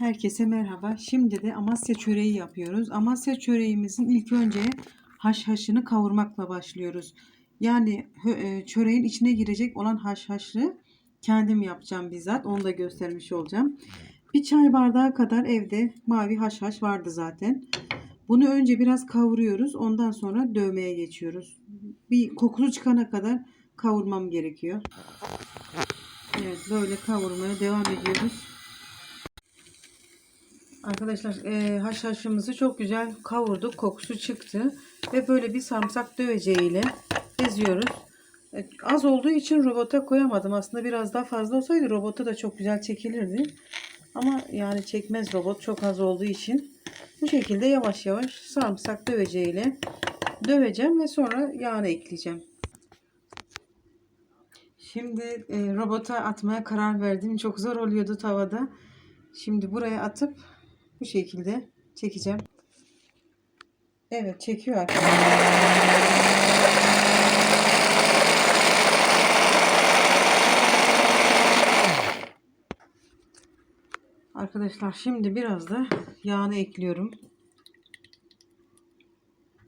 Herkese merhaba. Şimdi de Amasya çöreği yapıyoruz. Amasya çöreğimizin ilk önce haşhaşını kavurmakla başlıyoruz. Yani e, çöreğin içine girecek olan haşhaşı kendim yapacağım bizzat. Onu da göstermiş olacağım. Bir çay bardağı kadar evde mavi haşhaş vardı zaten. Bunu önce biraz kavuruyoruz. Ondan sonra dövmeye geçiyoruz. Bir kokusu çıkana kadar kavurmam gerekiyor. Evet böyle kavurmaya devam ediyoruz. Arkadaşlar e, haşhaşımızı çok güzel kavurduk. Kokusu çıktı. Ve böyle bir sarımsak döveceğiyle eziyoruz. E, az olduğu için robota koyamadım. Aslında biraz daha fazla olsaydı robota da çok güzel çekilirdi. Ama yani çekmez robot çok az olduğu için. Bu şekilde yavaş yavaş sarımsak döveceğiyle döveceğim ve sonra yağını ekleyeceğim. Şimdi e, robota atmaya karar verdim. Çok zor oluyordu tavada. Şimdi buraya atıp bu şekilde çekeceğim. Evet çekiyor arkadaşlar. Şimdi biraz da yağını ekliyorum.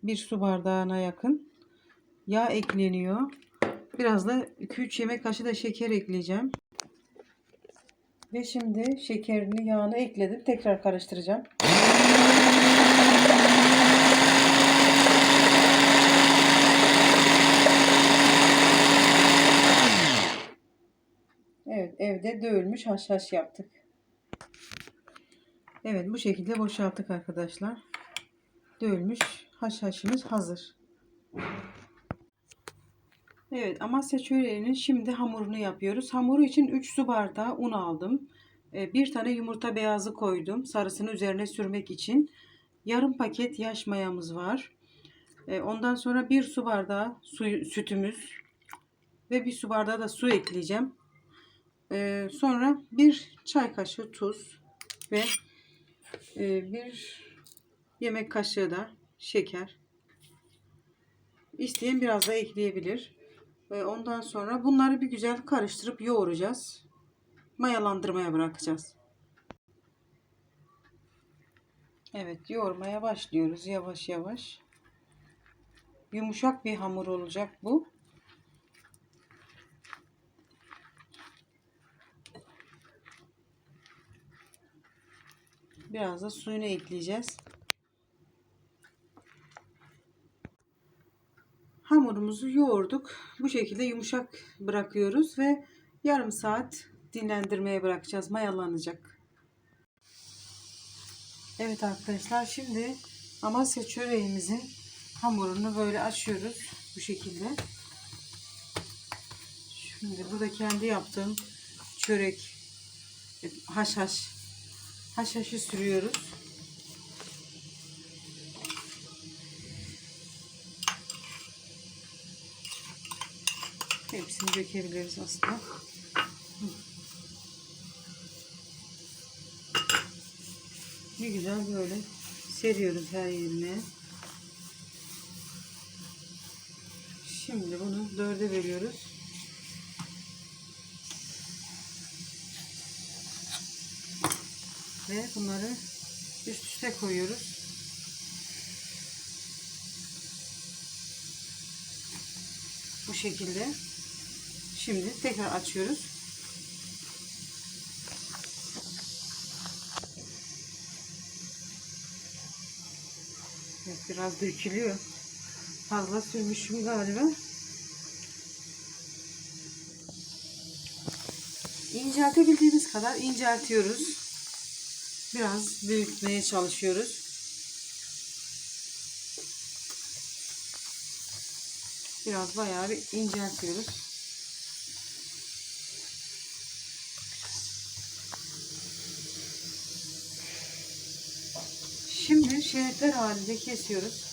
Bir su bardağına yakın yağ ekleniyor. Biraz da 2-3 yemek kaşığı da şeker ekleyeceğim. Ve şimdi şekerini yağını ekledim. Tekrar karıştıracağım. Evet evde dövülmüş haşhaş yaptık. Evet bu şekilde boşalttık arkadaşlar. Dövülmüş haşhaşımız hazır. Evet Amasya çöreğinin şimdi hamurunu yapıyoruz. Hamuru için 3 su bardağı un aldım. Ee, Bir tane yumurta beyazı koydum. Sarısını üzerine sürmek için. Yarım paket yaş mayamız var. Ee, Ondan sonra 1 su bardağı su, sütümüz. Ve 1 su bardağı da su ekleyeceğim. Ee, Sonra 1 çay kaşığı tuz. Ve 1 yemek kaşığı da şeker. İsteyen biraz da ekleyebilir. Ve ondan sonra bunları bir güzel karıştırıp yoğuracağız. Mayalandırmaya bırakacağız. Evet yoğurmaya başlıyoruz yavaş yavaş. Yumuşak bir hamur olacak bu. Biraz da suyunu ekleyeceğiz. Hamurumuzu yoğurduk. Bu şekilde yumuşak bırakıyoruz ve yarım saat dinlendirmeye bırakacağız. Mayalanacak. Evet arkadaşlar şimdi Amasya çöreğimizin hamurunu böyle açıyoruz. Bu şekilde. Şimdi burada kendi yaptığım çörek haşhaş haşhaşı sürüyoruz. Hepsini dökebiliriz aslında. Bir güzel böyle seriyoruz her yerine. Şimdi bunu dörde bölüyoruz. Ve bunları üst üste koyuyoruz. Bu şekilde. Şimdi tekrar açıyoruz. Evet, biraz dökülüyor. Fazla sürmüşüm galiba. İnceltebildiğimiz kadar inceltiyoruz. Biraz büyütmeye çalışıyoruz. Biraz bayağı bir inceltiyoruz. Şimdi şeritler halinde kesiyoruz.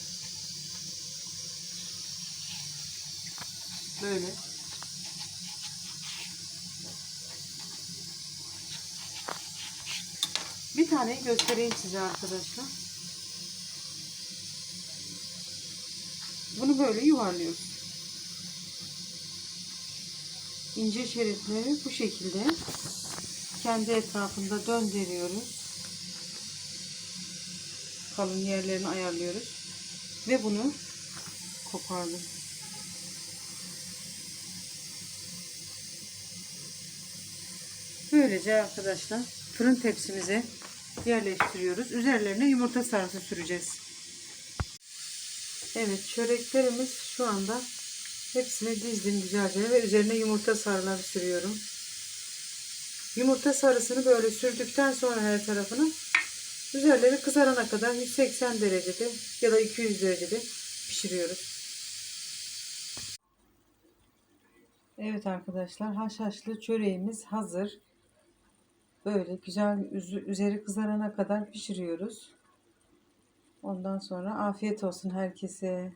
Böyle. Bir taneyi göstereyim size arkadaşlar. Bunu böyle yuvarlıyoruz. ince şeritleri bu şekilde kendi etrafında döndürüyoruz. Kalın yerlerini ayarlıyoruz. Ve bunu kopardım. Böylece arkadaşlar fırın tepsimize yerleştiriyoruz. Üzerlerine yumurta sarısı süreceğiz. Evet çöreklerimiz şu anda hepsini dizdim güzelce ve üzerine yumurta sarıları sürüyorum. Yumurta sarısını böyle sürdükten sonra her tarafını üzerleri kızarana kadar 180 derecede ya da 200 derecede pişiriyoruz. Evet arkadaşlar haşhaşlı çöreğimiz hazır. Böyle güzel üzeri kızarana kadar pişiriyoruz. Ondan sonra afiyet olsun herkese.